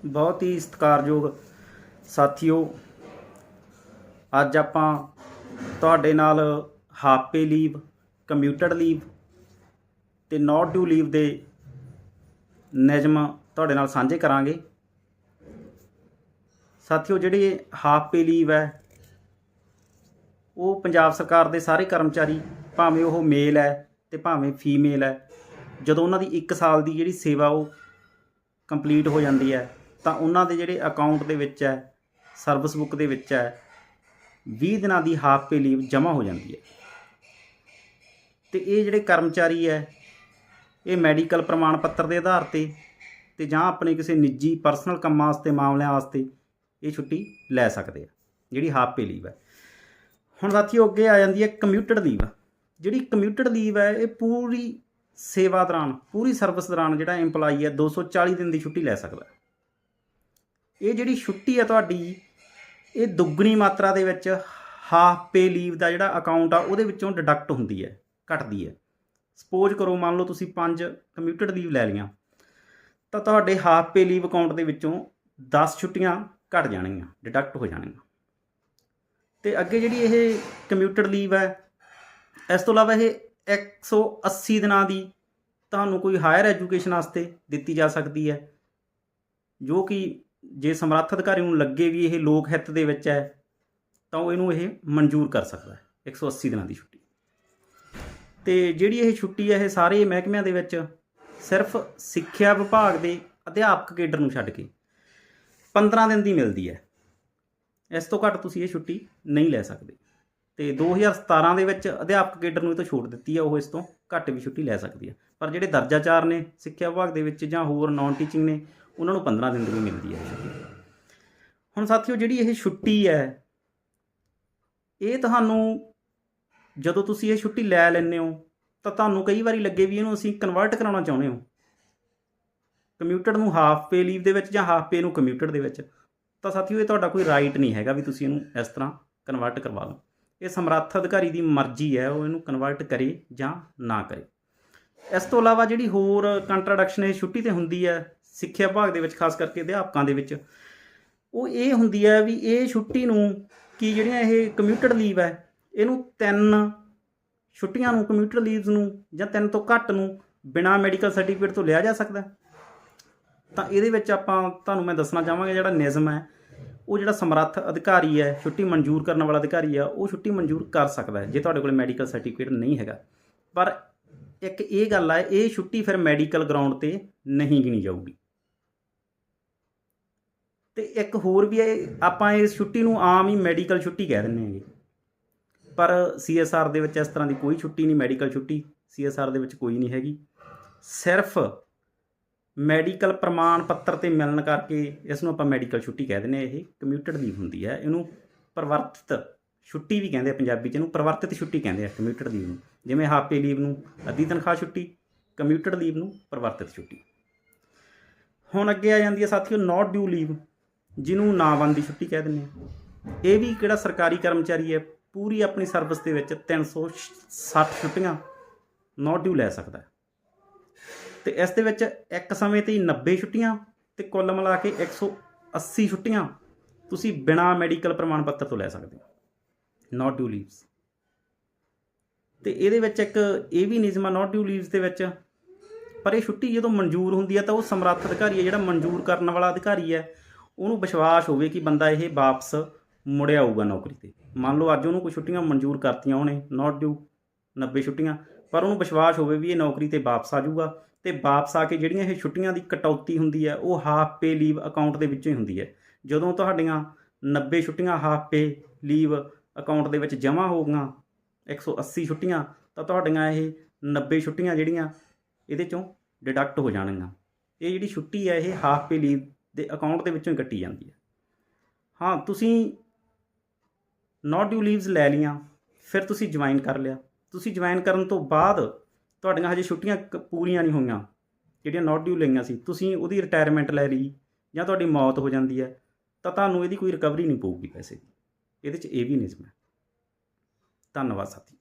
ਬਹੁਤ ਹੀ ਸਤਿਕਾਰਯੋਗ ਸਾਥੀਓ, ਅੱਜ ਆਪਾਂ ਤੁਹਾਡੇ ਨਾਲ half pay leave, computer leave ਤੇ ਨੋਟ ਡਿਊ ਲੀਵ ਦੇ ਨਿਯਮ ਤੁਹਾਡੇ ਨਾਲ ਸਾਂਝੇ ਕਰਾਂਗੇ। ਸਾਥੀਓ, ਜਿਹੜੀ ਹਾਫ ਪੇ ਲੀਵ ਹੈ, ਉਹ ਪੰਜਾਬ ਸਰਕਾਰ ਦੇ ਸਾਰੇ ਕਰਮਚਾਰੀ, ਭਾਵੇਂ ਉਹ ਮੇਲ ਹੈ ਤੇ ਭਾਵੇਂ ਫੀਮੇਲ ਹੈ, ਜਦੋਂ ਉਹਨਾਂ ਦੀ 1 ਸਾਲ ਦੀ ਜਿਹੜੀ ਸੇਵਾ ਉਹ ਕੰਪਲੀਟ ਹੋ ਜਾਂਦੀ ਹੈ ਤਾਂ ਉਹਨਾਂ ਦੇ ਜਿਹੜੇ ਅਕਾਊਂਟ ਦੇ ਵਿੱਚ ਹੈ ਸਰਵਿਸ ਬੁੱਕ ਦੇ ਵਿੱਚ ਹੈ 20 ਦਿਨਾਂ ਦੀ ਹਾਫ ਪੇ ਲੀਵ ਜਮ੍ਹਾਂ ਹੋ ਜਾਂਦੀ ਹੈ। ਤੇ ਇਹ ਜਿਹੜੇ ਕਰਮਚਾਰੀ ਹੈ, ਇਹ ਮੈਡੀਕਲ ਪ੍ਰਮਾਣ ਪੱਤਰ ਦੇ ਆਧਾਰ ਤੇ ਤੇ ਜਾਂ ਆਪਣੇ ਕਿਸੇ ਨਿੱਜੀ ਪਰਸਨਲ ਕੰਮਾਂ ਵਾਸਤੇ, ਮਾਮਲਿਆਂ ਵਾਸਤੇ ਇਹ ਛੁੱਟੀ ਲੈ ਸਕਦੇ ਆ, ਜਿਹੜੀ ਹਾਫ ਪੇ ਲੀਵ ਹੈ। ਹੁਣ ਸਾਥੀਓ ਅੱਗੇ ਆ ਜਾਂਦੀ ਹੈ ਕਮਿਊਟਡ ਲੀਵ ਜਿਹੜੀ ਕਮਿਊਟਡ ਲੀਵ ਹੈ, ਇਹ ਪੂਰੀ ਸੇਵਾ ਦੌਰਾਨ, ਪੂਰੀ ਸਰਵਿਸ ਦੌਰਾਨ ਜਿਹੜਾ EMPLOYEE ਹੈ 240 ਦਿਨ ਦੀ ਛੁੱਟੀ ਲੈ ਸਕਦਾ ਇਹ ਜਿਹੜੀ ਛੁੱਟੀ ਹੈ ਤੁਹਾਡੀ, ਇਹ ਦੁੱਗਣੀ ਮਾਤਰਾ ਦੇ ਵਿੱਚ ਹਾਫ ਪੇ ਲੀਵ ਦਾ ਜਿਹੜਾ ਅਕਾਊਂਟ ਆ, ਉਹਦੇ ਵਿੱਚੋਂ ਡਿਡਕਟ ਹੁੰਦੀ ਹੈ, ਘਟਦੀ ਹੈ। ਸਪੋਜ਼ ਕਰੋ ਮੰਨ ਲਓ ਤੁਸੀਂ 5 ਕਮਿਊਟਡ ਲੀਵ ਲੈ ਲਈਆਂ, ਤਾਂ ਤੁਹਾਡੇ ਹਾਫ ਪੇ ਲੀਵ ਅਕਾਊਂਟ ਦੇ ਵਿੱਚੋਂ 10 ਛੁੱਟੀਆਂ ਘਟ ਜਾਣਗੀਆਂ ਡਿਡਕਟ ਹੋ ਜਾਣਗੀਆਂ। ਤੇ ਅੱਗੇ ਜਿਹੜੀ ਇਹ ਕਮਿਊਟਡ ਲੀਵ ਹੈ, ਇਸ ਤੋਂ ਇਲਾਵਾ ਇਹ 180 ਦਿਨਾਂ ਦੀ ਤੁਹਾਨੂੰ ਕੋਈ ਹਾਇਰ ਐਜੂਕੇਸ਼ਨ ਵਾਸਤੇ ਦਿੱਤੀ ਜਾ ਸਕਦੀ ਹੈ, ਜੋ ਕਿ ਜੇ ਸਮਰੱਥ ਅਧਿਕਾਰੀ ਨੂੰ ਲੱਗੇ ਵੀ ਇਹ ਲੋਕ ਹਿੱਤ ਦੇ ਵਿੱਚ ਹੈ, ਤਾਂ ਉਹ ਇਹਨੂੰ ਇਹ ਮਨਜ਼ੂਰ ਕਰ ਸਕਦਾ ਹੈ 180 ਦਿਨਾਂ ਦੀ ਛੁੱਟੀ। ਤੇ ਜਿਹੜੀ ਇਹ ਛੁੱਟੀ ਹੈ, ਇਹ ਸਾਰੇ ਮਹਿਕਮਿਆਂ ਦੇ ਵਿੱਚ ਸਿਰਫ ਸਿੱਖਿਆ ਵਿਭਾਗ ਦੇ ਅਧਿਆਪਕ ਕੇਡਰ ਨੂੰ ਛੱਡ ਕੇ 15 ਦਿਨ ਦੀ ਮਿਲਦੀ ਹੈ। ਇਸ ਤੋਂ ਘੱਟ ਤੁਸੀਂ ਇਹ ਛੁੱਟੀ ਨਹੀਂ ਲੈ ਸਕਦੇ। ਤੇ 2017 ਦੇ ਵਿੱਚ ਅਧਿਆਪਕ ਕੇਡਰ ਨੂੰ ਇਹ ਤੋਂ ਛੋਟ ਦਿੱਤੀ ਹੈ, ਉਹ ਇਸ ਤੋਂ ਘੱਟ ਵੀ ਛੁੱਟੀ ਲੈ ਸਕਦੀ ਹੈ। ਪਰ ਜਿਹੜੇ ਦਰਜਾ 4 ਨੇ ਸਿੱਖਿਆ ਵਿਭਾਗ ਦੇ ਵਿੱਚ ਜਾਂ ਹੋਰ ਨਾਨ ਟੀਚਿੰਗ ਨੇ ਉਹਨਾਂ ਨੂੰ 15 ਦਿਨ ਦੀ ਵੀ ਮਿਲਦੀ ਹੈ ਛੁੱਟੀ। ਹੁਣ ਸਾਥੀਓ, ਜਿਹੜੀ ਇਹ ਛੁੱਟੀ ਹੈ, ਇਹ ਤੁਹਾਨੂੰ ਜਦੋਂ ਤੁਸੀਂ ਇਹ ਛੁੱਟੀ ਲੈ ਲੈਂਦੇ ਹੋ, ਤਾਂ ਤੁਹਾਨੂੰ ਕਈ ਵਾਰੀ ਲੱਗੇ ਵੀ ਇਹਨੂੰ ਅਸੀਂ ਕਨਵਰਟ ਕਰਾਉਣਾ ਚਾਹੁੰਦੇ ਹੋ। ਕੰਪਿਊਟਰ ਨੂੰ ਹਾਫ ਪੇ ਲੀਵ ਦੇ ਵਿੱਚ ਜਾਂ ਹਾਫ ਪੇ ਨੂੰ ਕੰਪਿਊਟਰ ਦੇ ਵਿੱਚ। ਤਾਂ ਸਾਥੀਓ, ਇਹ ਤੁਹਾਡਾ ਕੋਈ ਰਾਈਟ ਨਹੀਂ ਹੈਗਾ ਵੀ ਤੁਸੀਂ ਇਹਨੂੰ ਇਸ ਤਰ੍ਹਾਂ ਕਨਵਰਟ ਕਰਵਾ ਲਓ ਇਹ ਸਮਰੱਥ ਅਧਿਕਾਰੀ ਦੀ ਮਰਜ਼ੀ ਹੈ, ਉਹ ਇਹਨੂੰ ਕਨਵਰਟ ਕਰੇ ਜਾਂ ਨਾ ਕਰੇ। ਇਸ ਤੋਂ ਇਲਾਵਾ ਜਿਹੜੀ ਹੋਰ ਕੰਟਰਡਕਸ਼ਨ ਇਹ ਛੁੱਟੀ ਤੇ ਹੁੰਦੀ ਹੈ ਸਿੱਖਿਆ ਵਿਭਾਗ ਦੇ ਵਿੱਚ, ਖਾਸ ਕਰਕੇ ਅਧਿਆਪਕਾਂ ਦੇ ਵਿੱਚ, ਉਹ ਇਹ ਹੁੰਦੀ ਹੈ ਵੀ ਇਹ ਛੁੱਟੀ ਨੂੰ ਕੀ ਜਿਹੜੀਆਂ ਇਹ ਕਮਿਊਟਡ ਲੀਵ ਹੈ, ਇਹਨੂੰ ਤਿੰਨ ਛੁੱਟੀਆਂ ਨੂੰ ਕਮਿਊਟਡ ਲੀਵਸ ਨੂੰ ਜਾਂ ਤਿੰਨ ਤੋਂ ਘੱਟ ਨੂੰ ਬਿਨਾਂ ਮੈਡੀਕਲ ਸਰਟੀਫਿਕੇਟ ਤੋਂ ਲਿਆ ਜਾ ਸਕਦਾ ਤਾਂ ਇਹਦੇ ਵਿੱਚ ਆਪਾਂ ਤੁਹਾਨੂੰ ਮੈਂ ਦੱਸਣਾ ਚਾਹਾਂਗਾ ਜਿਹੜਾ ਨਿਯਮ ਹੈ, ਉਹ ਜਿਹੜਾ ਸਮਰੱਥ ਅਧਿਕਾਰੀ ਹੈ, ਛੁੱਟੀ ਮਨਜ਼ੂਰ ਕਰਨ ਵਾਲਾ ਅਧਿਕਾਰੀ ਆ ਉਹ ਛੁੱਟੀ ਮਨਜ਼ੂਰ ਕਰ ਸਕਦਾ ਹੈ, ਜੇ ਤੁਹਾਡੇ ਕੋਲ ਮੈਡੀਕਲ ਸਰਟੀਫਿਕੇਟ ਨਹੀਂ ਹੈਗਾ। ਪਰ ਇੱਕ ਇਹ ਗੱਲ ਹੈ, ਇਹ ਛੁੱਟੀ ਫਿਰ ਮੈਡੀਕਲ ਗਰਾਊਂਡ ਤੇ ਨਹੀਂ ਗਿਣੀ ਜਾਊਗੀ। ਤੇ ਇੱਕ ਹੋਰ ਵੀ ਹੈ, ਆਪਾਂ ਇਸ ਛੁੱਟੀ ਨੂੰ ਆਮ ਹੀ ਮੈਡੀਕਲ ਛੁੱਟੀ ਕਹਿ ਦਿੰਦੇ ਹਾਂ ਜੀ। ਪਰ ਸੀਐਸਆਰ ਦੇ ਵਿੱਚ ਇਸ ਤਰ੍ਹਾਂ ਦੀ ਕੋਈ ਛੁੱਟੀ ਨਹੀਂ, ਮੈਡੀਕਲ ਛੁੱਟੀ ਸੀਐਸਆਰ ਦੇ ਵਿੱਚ ਕੋਈ ਨਹੀਂ ਹੈਗੀ। ਸਿਰਫ ਮੈਡੀਕਲ ਪ੍ਰਮਾਣ ਪੱਤਰ ਤੇ ਮਿਲਣ ਕਰਕੇ ਇਸ ਨੂੰ ਆਪਾਂ ਮੈਡੀਕਲ ਛੁੱਟੀ ਕਹਿ ਦਿੰਦੇ ਹਾਂ, ਇਹ ਕਮਿਊਟਡ ਲੀਵ ਹੁੰਦੀ ਹੈ। ਇਹਨੂੰ ਪਰਿਵਰਤਿਤ ਛੁੱਟੀ ਵੀ ਕਹਿੰਦੇ ਆ ਪੰਜਾਬੀ ਚ, ਇਹਨੂੰ ਪਰਿਵਰਤਿਤ ਛੁੱਟੀ ਕਹਿੰਦੇ ਆ ਕਮਿਊਟਡ ਲੀਵ ਨੂੰ। ਜਿਵੇਂ ਹਾਫ ਲੀਵ ਨੂੰ ਅੱਧੀ ਤਨਖਾਹ ਛੁੱਟੀ ਕਮਿਊਟਡ ਲੀਵ ਨੂੰ ਪਰਿਵਰਤਿਤ ਛੁੱਟੀ। ਹੁਣ ਅੱਗੇ ਆ ਜਾਂਦੀ ਹੈ ਸਾਥੀਓ ਨਾਟ ਡਿਊ ਲੀਵ ਜਿਹਨੂੰ ਨਾ ਬਣਦੀ ਛੁੱਟੀ ਕਹਿ ਦਿੰਦੇ ਆ ਇਹ ਵੀ ਕਿਹੜਾ ਸਰਕਾਰੀ ਕਰਮਚਾਰੀ ਹੈ? ਪੂਰੀ ਆਪਣੀ ਸਰਵਿਸ ਦੇ ਵਿੱਚ 360 ਛੁੱਟੀਆਂ ਨਾਟ ਡਿਊ ਲੈ ਸਕਦਾ ਹੈ। ਤੇ ਇਸ ਦੇ ਵਿੱਚ ਇੱਕ ਸਮੇਂ ਤੇ ਹੀ 90 ਛੁੱਟੀਆਂ ਤੇ ਕੁੱਲ ਮਿਲਾ ਕੇ 180 ਛੁੱਟੀਆਂ ਤੁਸੀਂ ਬਿਨਾ ਮੈਡੀਕਲ ਪ੍ਰਮਾਣ ਪੱਤਰ ਤੋਂ ਲੈ ਸਕਦੇ ਹੋ। ਨਾਟ ਡਿਊ ਲੀਵਸ ਤੇ ਇਹਦੇ ਵਿੱਚ ਇੱਕ ਇਹ ਵੀ ਨਿਯਮ ਆ ਨਾਟ ਡਿਊ ਲੀਵਸ ਦੇ ਵਿੱਚ, ਪਰ ਇਹ ਛੁੱਟੀ ਜਦੋਂ ਮਨਜ਼ੂਰ ਹੁੰਦੀ ਹੈ ਤਾਂ ਉਹ ਸਮਰੱਥ ਅਧਿਕਾਰੀ ਹੈ, ਜਿਹੜਾ ਮਨਜ਼ੂਰ ਕਰਨ ਵਾਲਾ ਅਧਿਕਾਰੀ ਹੈ ਉਹਨੂੰ ਵਿਸ਼ਵਾਸ ਹੋਵੇ ਕਿ ਬੰਦਾ ਇਹ ਵਾਪਸ ਮੁੜਿਆ ਆਊਗਾ ਨੌਕਰੀ ਤੇ। ਮੰਨ ਲਓ ਅੱਜ ਉਹਨੂੰ ਕੋਈ ਛੁੱਟੀਆਂ ਮਨਜ਼ੂਰ ਕਰਤੀਆਂ ਉਹਨੇ ਨਾਟ ਡਿਊ 90 ਛੁੱਟੀਆਂ, ਪਰ ਉਹਨੂੰ ਵਿਸ਼ਵਾਸ ਹੋਵੇ ਵੀ ਇਹ ਨੌਕਰੀ ਤੇ ਵਾਪਸ ਆ ਜਾਊਗਾ ਤੇ ਵਾਪਸ ਆ ਕੇ ਜਿਹੜੀਆਂ ਇਹ ਛੁੱਟੀਆਂ ਦੀ ਕਟੌਤੀ ਹੁੰਦੀ ਹੈ, ਉਹ ਹਾਫ ਪੇ ਲੀਵ ਅਕਾਊਂਟ ਦੇ ਵਿੱਚੋਂ ਹੀ ਹੁੰਦੀ ਹੈ। ਜਦੋਂ ਤੁਹਾਡੀਆਂ 90 ਛੁੱਟੀਆਂ ਹਾਫ ਪੇ ਲੀਵ ਅਕਾਊਂਟ ਦੇ ਵਿੱਚ ਜਮ੍ਹਾਂ ਹੋ ਗਈਆਂ 180 ਛੁੱਟੀਆਂ, ਤਾਂ ਤੁਹਾਡੀਆਂ ਇਹ 90 ਛੁੱਟੀਆਂ ਜਿਹੜੀਆਂ ਇਹਦੇ ਚੋਂ ਡਿਡਕਟ ਹੋ ਜਾਣਗੀਆਂ। ਇਹ ਜਿਹੜੀ ਛੁੱਟੀ ਹੈ, ਇਹ ਹਾਫ ਪੇ ਲੀਵ ਦੇ ਅਕਾਊਂਟ ਦੇ ਵਿੱਚੋਂ ਹੀ ਕੱਟੀ ਜਾਂਦੀ ਹੈ। ਹਾਂ, ਤੁਸੀਂ ਨਾਟ ਡਿਊ ਲੀਵਸ ਲੈ ਲੀਆਂ ਫਿਰ ਤੁਸੀਂ ਜੁਆਇਨ ਕਰ ਲਿਆ। ਤੁਸੀਂ ਜੁਆਇਨ ਕਰਨ ਤੋਂ ਬਾਅਦ ਤੁਹਾਡੀਆਂ ਹਜੇ ਛੁੱਟੀਆਂ ਕ- ਪੂਰੀਆਂ ਨਹੀਂ ਹੋਈਆਂ, ਜਿਹੜੀਆਂ ਨੋਟ ਡਿਊ ਲਈਆਂ ਸੀ। ਤੁਸੀਂ ਉਹਦੀ ਰਿਟਾਇਰਮੈਂਟ ਲੈ ਲਈ ਜਾਂ ਤੁਹਾਡੀ ਮੌਤ ਹੋ ਜਾਂਦੀ ਹੈ, ਤਾਂ ਤੁਹਾਨੂੰ ਇਹਦੀ ਕੋਈ ਰਿਕਵਰੀ ਨਹੀਂ ਪਊਗੀ ਪੈਸੇ ਦੀ। ਇਹਦੇ 'ਚ ਇਹ ਵੀ ਨਿਯਮ ਹੈ। ਧੰਨਵਾਦ ਸਾਥੀ।